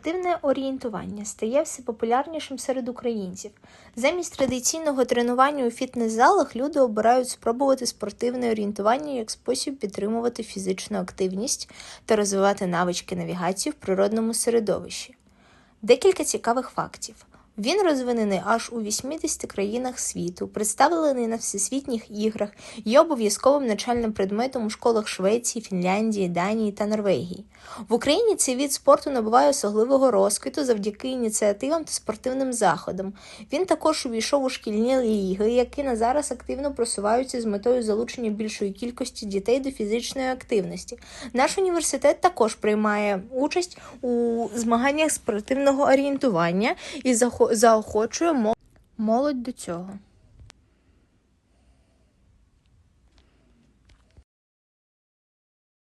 Спортивне орієнтування стає все популярнішим серед українців. Замість традиційного тренування у фітнес-залах люди обирають спробувати спортивне орієнтування як спосіб підтримувати фізичну активність та розвивати навички навігації в природному середовищі. Декілька цікавих фактів. Він розвинений аж у 80 країнах світу, представлений на всесвітніх іграх, є обов'язковим навчальним предметом у школах Швеції, Фінляндії, Данії та Норвегії. В Україні цей від спорту набуває особливого розквіту завдяки ініціативам та спортивним заходам. Він також увійшов у шкільні ліги, які на зараз активно просуваються з метою залучення більшої кількості дітей до фізичної активності. Наш університет також приймає участь у змаганнях спортивного орієнтування і захо- заохочує мо- молодь до цього.